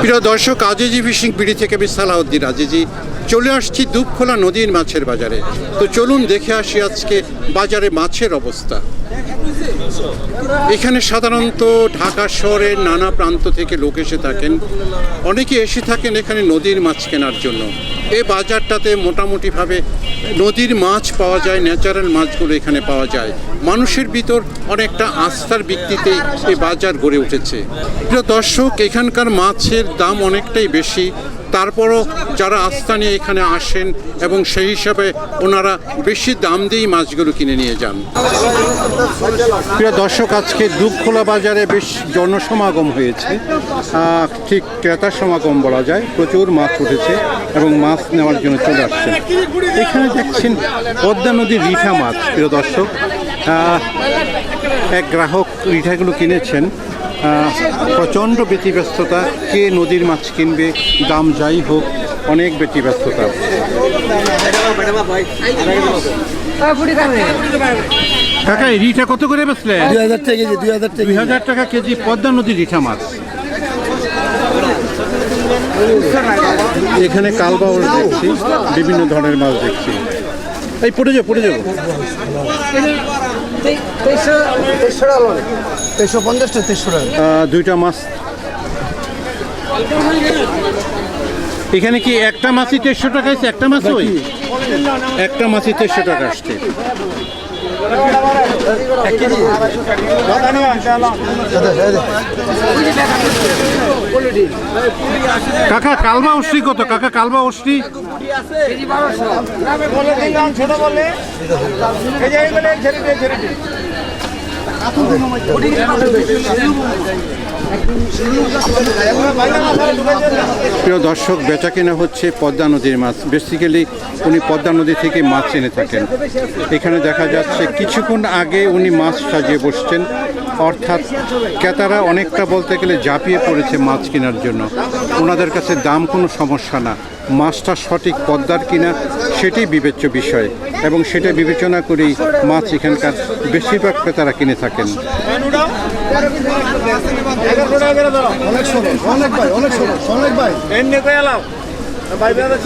প্রিয় দর্শক আজিজি ফিশিং বিড়ি থেকে আমি সালাউদ্দিন আজিজি। চলে আসছি দুপখোলা নদীর মাছের বাজারে। তো চলুন দেখে আসি আজকে বাজারে মাছের অবস্থা। এখানে সাধারণত ঢাকা শহরের নানা প্রান্ত থেকে লোক এসে থাকেন। অনেকে এসে থাকেন এখানে নদীর মাছ কেনার জন্য। এই বাজারটাতে মোটামুটিভাবে নদীর মাছ পাওয়া যায়, ন্যাচারাল মাছগুলো এখানে পাওয়া যায়। মানুষের ভিতর অনেকটা আস্থার ভিত্তিতে এই বাজার গড়ে উঠেছে। প্রিয় দর্শক, এখানকার মাছের দাম অনেকটাই বেশি। তারপরও যারা আস্থা নিয়ে এখানে আসেন এবং সেই হিসাবে ওনারা বেশি দাম দিয়েই মাছগুলো কিনে নিয়ে যান। প্রিয় দর্শক, আজকে দুপখোলা বাজারে বেশ জনসমাগম হয়েছে। ঠিক ক্রেতার সমাগম বলা যায়। প্রচুর মাছ উঠেছে এবং মাছ নেওয়ার জন্য চলে আসছেন। এখানে দেখছেন পদ্মা নদীর রিঠা মাছ, প্রিয় দর্শক। এক গ্রাহক রিঠাগুলো কিনেছেন। প্রচণ্ড ব্যতিব্যস্ততা কে নদীর মাছ কিনবে দাম যাই হোক অনেক ব্যতিব্যস্ততা। কাকা রিঠা কত করে বেচলে দুই হাজার টাকা কেজি দুই হাজার টাকা দুই হাজার টাকা কেজি পদ্মা নদীর রিঠা মাছ। এখানে কালবাউল দেখছি বিভিন্ন ধরনের মাছ দেখছি। এই পড়ে যাব পড়ে যাব তেইশশো তেইশশো টাকা তেইশশো তেইশশো দুইটা মাছ। এখানে কি একটা মাছই দেড়শো টাকা আছে একটা মাছ ওই? একটা মাছই তেরশো টাকা আসছে। কাকা কালবা অষ্টি কত? কাকা কালবা অষ্টি? প্রিয় দর্শক বেচা কেনা হচ্ছে পদ্মা নদীর মাছ। বেসিক্যালি উনি পদ্মা নদী থেকে মাছ এনে থাকেন। এখানে দেখা যাচ্ছে, কিছুক্ষণ আগে উনি মাছ সাজিয়ে বসছেন। অর্থাৎ ক্রেতারা অনেকটা বলতে গেলে ঝাঁপিয়ে পড়েছে মাছ কেনার জন্য। ওনাদের কাছে দাম কোনো সমস্যা না। মাছটা সঠিক পদ্মার কিনা সেটাই বিবেচ্য বিষয়। এবং সেটা বিবেচনা করেই মাছ এখানকার বেশিরভাগ ক্রেতারা কিনে থাকেন।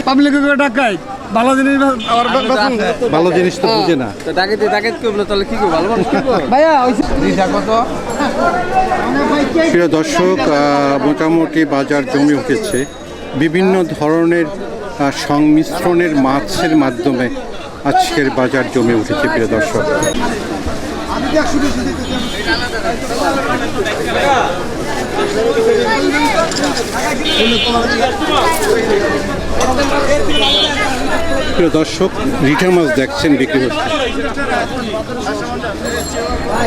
পাবলিক ডাকাই ভালো জিনিস আবার ভালো জিনিস তো বুঝে না। ডাকাতি ডাকাত করব তাহলে কি করব? ভালো মানুষ কি করব? ভাইয়া রিটা কত? প্রিয় দর্শক মোটামুটি বাজার জমে উঠেছে। বিভিন্ন ধরনের সংমিশ্রণের মাছের মাধ্যমে আজকের বাজার জমে উঠেছে প্রিয় দর্শক। প্রিয় দর্শক রিঠা মাছ দেখছেন বিক্রি হচ্ছে।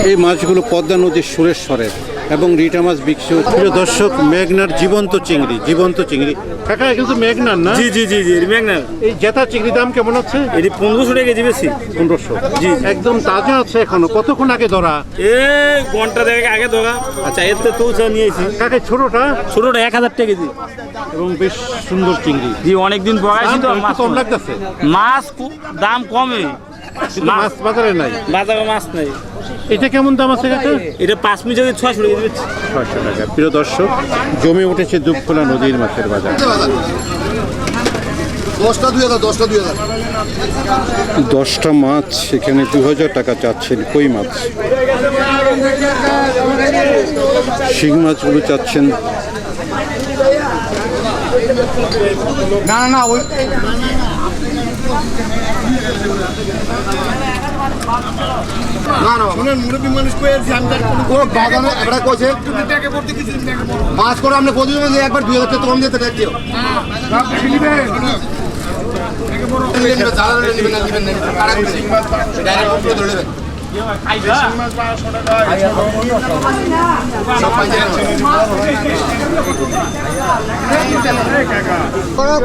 এই মাছগুলো পদ্মা নদীর সুরেশ্বরের এবং রিটা মাছ বিক্রি প্রিয় দর্শক মেঘনার জীবন্ত চিংড়ি জীবন্ত চিংড়ি। কাকা কিন্তু মেঘনার না? জি জি জি জি ম্যাগনার এই জেতা চিংড়ি দাম কেমন আছে এটি পনেরোশো টাকা কেজি বেশি। পনেরোশো। জি। একদম তাজা আছে এখনও। কতক্ষণ আগে ধরা? এ ঘণ্টা দেখে আগে ধরা। আচ্ছা এর তো তো নিয়েছি। কাকে ছোটটা? ছোটটা এক হাজার টাকা কেজি। এবং বেশ সুন্দর চিংড়ি। জি অনেকদিন পড়াইছি তো মাছ কম লাগতেছে? মাছ দাম কমে। মাছ বাজারে নাই? বাজারে মাছ নেই। এটা কেমন দাম আছে কাকা? এটা পাঁচ মিনিট ছয়শো টাকা ছয়শো টাকা। প্রিয় দর্শক জমে উঠেছে দুপখোলা নদীর মাছের বাজার। দশটা মাছ এখানে দু হাজার টাকা চাচ্ছেন কই মাছ? শিং মাছগুলো চাচ্ছেন না না না ওই মাছ করে আপনি কত একবার দুই হাজার কম দিতে দেখছিও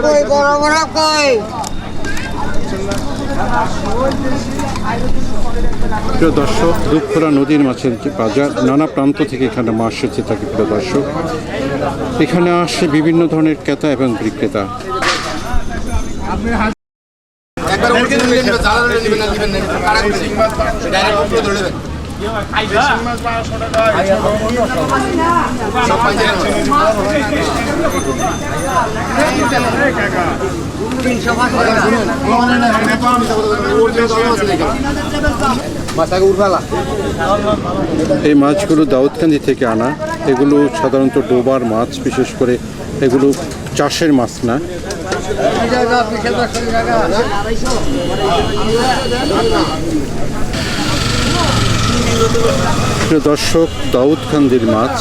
কই বড় বড় কই? প্রিয় দর্শক, দুপখোলা নদীর মাছের বাজার, নানা প্রান্ত থেকে এখানে মাছ এসেছে থাকে প্রিয় দর্শক। এখানে আসে বিভিন্ন ধরনের ক্রেতা এবং বিক্রেতা। একবার এই মাছগুলো দাউদকান্দি থেকে আনা। এগুলো সাধারণত ডোবার মাছ, বিশেষ করে এগুলো চাষের মাছ না। দর্শক, দাউদকান্দির মাছ,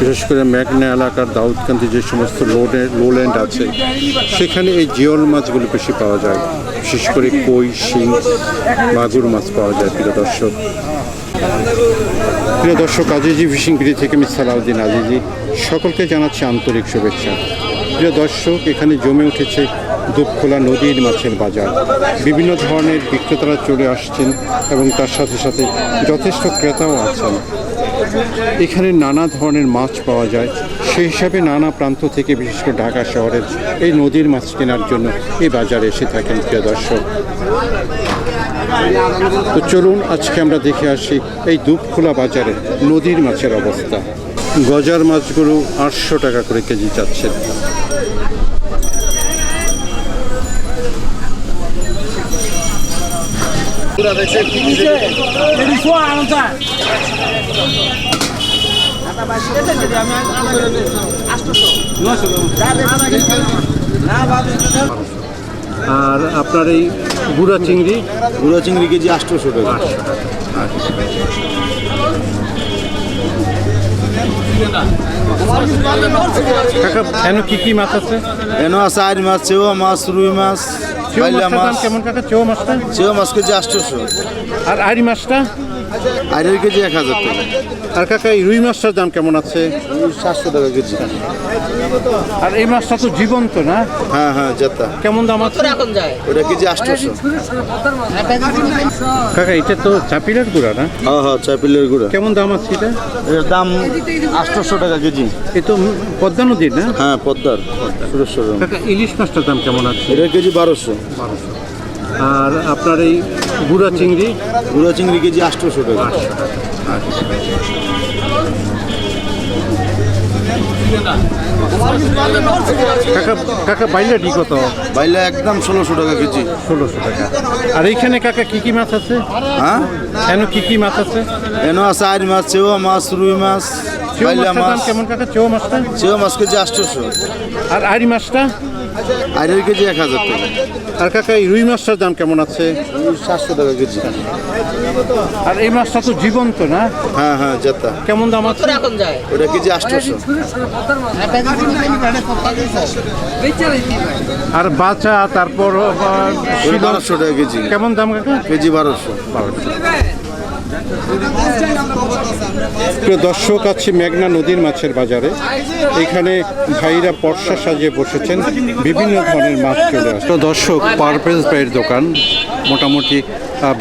বিশেষ করে মেঘনা এলাকার দাউদকান্দি যে সমস্ত লোডে, লোল্যান্ড আছে, সেখানে এই জিওল মাছগুলো বেশি পাওয়া যায়। বিশেষ করে কই, শিং, মাগুর মাছ পাওয়া যায়, প্রিয় দর্শক। প্রিয় দর্শক, আজিজি ফিশিং থেকে আমি সালাউদ্দিন আজিজি, সকলকে জানাচ্ছি আন্তরিক শুভেচ্ছা। প্রিয় দর্শক, এখানে জমে উঠেছে দুপখোলা নদীর মাছের বাজার। বিভিন্ন ধরনের বিক্রেতারা চলে আসছেন এবং তার সাথে সাথে যথেষ্ট ক্রেতাও আছেন। এখানে নানা ধরনের মাছ পাওয়া যায়। সেই হিসাবে নানা প্রান্ত থেকে, বিশেষ করে ঢাকা শহরের এই নদীর মাছ কেনার জন্য এই বাজারে এসে থাকেন প্রিয় দর্শক। তো চলুন, আজকে আমরা দেখে আসি এই দুপখোলা বাজারে নদীর মাছের অবস্থা। গজার মাছগুলো আটশো টাকা করে কেজি চাচ্ছেন। আর আপনার এই গুড়া চিংড়ি? গুঁড়ো চিংড়ি কেজি আটশোশো টাকা। কাকা কেন কি কি মাছ আছে? এন আছে আর মাছ চেওয়া মাছ রুই মাছ। বাইলা মাছ কেমন কাকা? চেউ মাছটা? মাছ কেজি আটশোশো। আর আড়ি মাছটা? আইরের কেজি এক হাজার টাকা। আর কাকা এই রুই মাছটার দাম কেমন আছে? সাতশো টাকা কেজি। আর এই মাছটা তো জীবন্ত না? হ্যাঁ হ্যাঁ জেতা। কেমন দাম আছে? ওটা কেজি আটশোশো। কাকা এটা তো চাপিলার গুড়া না? হ্যাঁ হ্যাঁ চাপিলের গুঁড়া। কেমন দাম আছে এটা? এর দাম আটশোশো টাকা কেজি। এ তো পদ্মা নদীর না? হ্যাঁ পদ্মার। সুরেশ্বর কাকা ইলিশ মাছটার দাম কেমন আছে? এটা কেজি বারোশো। আর আপনার এই গুড়া চিংড়ি? গুঁড়ো চিংড়ি কেজি আটশোশো টাকা। কাকা বাইলা বাইলাটি কত? বাইলা একদম ষোলোশো টাকা কেজি। ষোলোশো টাকা। আর এইখানে কাকা কি কি মাছ আছে? হ্যাঁ? কেন কি কি মাছ আছে? এন আছে আর মাছ চেওয়া মাছ রুই মাছ বাইলা মাছ। কেমন কাকা? চেউ মাছটা? চেওয়া মাছ কেজি আটশোশো। আর আড়ি মাছটা? আইরের কেজি এক হাজার টাকা। আর কাকা এই রুই মাছটার দাম কেমন আছে? সাতশো টাকা কেজি। আর এই মাছটা তো জীবন্ত না? হ্যাঁ হ্যাঁ জেতা। কেমন দাম আছে? ওটা কেজি আটশোশো। আর বাচ্চা তারপর বারোশো টাকা কেজি। কেমন দাম কাকা? কেজি বারোশো। প্রিয় দর্শক আছে মেঘনা নদীর মাছের বাজারে। এখানে ভাইরা পর্সা সাজিয়ে বসেছেন। বিভিন্ন ধরনের মাছ চলে আসে। তো দর্শক পারপেজ ভাইয়ের দোকান মোটামুটি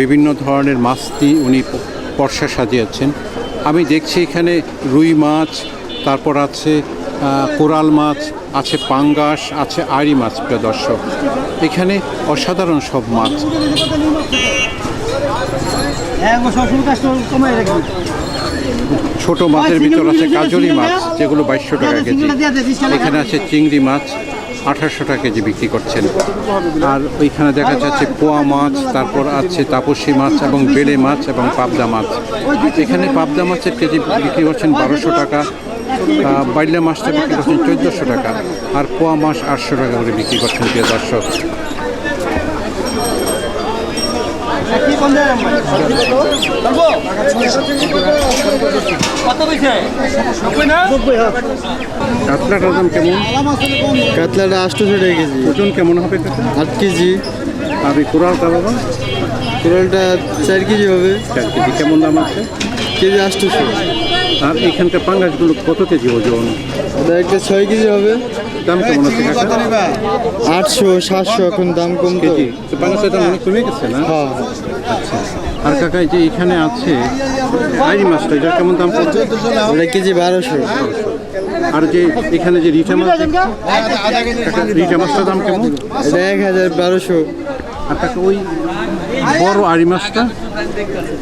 বিভিন্ন ধরনের মাছ দিয়ে উনি পর্সা সাজিয়েছেন। আমি দেখছি এখানে রুই মাছ তারপর আছে কোরাল মাছ আছে পাঙ্গাস আছে আড়ি মাছ প্রিয় দর্শক। এখানে অসাধারণ সব মাছ। ছোট মাছের ভিতর আছে কাজলি মাছ যেগুলো বাইশশো টাকা কেজি। এখানে আছে চিংড়ি মাছ আঠাশশো টাকা কেজি বিক্রি করছেন। আর ওইখানে দেখা যাচ্ছে পোয়া মাছ তারপর আছে তাপসী মাছ এবং বেলে মাছ এবং পাবদা মাছ। এখানে পাবদা মাছের কেজি বিক্রি করছেন বারোশো টাকা আহ, বাইলা মাছটা বিক্রি করছেন চোদ্দোশো টাকা আর পোয়া মাছ আটশো টাকা করে বিক্রি করছেন প্রিয় দর্শক। কাতলাটার দাম কেমন? কাতলাটা আটশোশো টাকা কেজি ওজন কেমন হবে আট কেজি। আর এই কোরালটা বাবা? কোরালটা চার কেজি হবে। চার কেজি কেমন দাম আছে? কেজি আটশোশো আর এখানকার পাঙ্গাসগুলো কত কেজি ওজন? একটা ছয় কেজি হবে। দাম কেমন আছে আটশো সাতশো এখন দাম কম কেজি। তো পাঙ্গাসের দাম অনেক কমে গেছে না? হ্যাঁ। আর কাকা এই যে এখানে আছে আইরি মাছটা এটা কেমন দাম পড়ছে? কেজি বারোশো। আর যে এখানে যে রিটা মাছ রিটা মাছটার দাম কেমন? এক হাজার বারোশো। আর কাকা ওই বড় আড়ি মাছটা?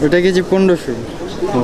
ওটা কেজি পনেরোশো। ও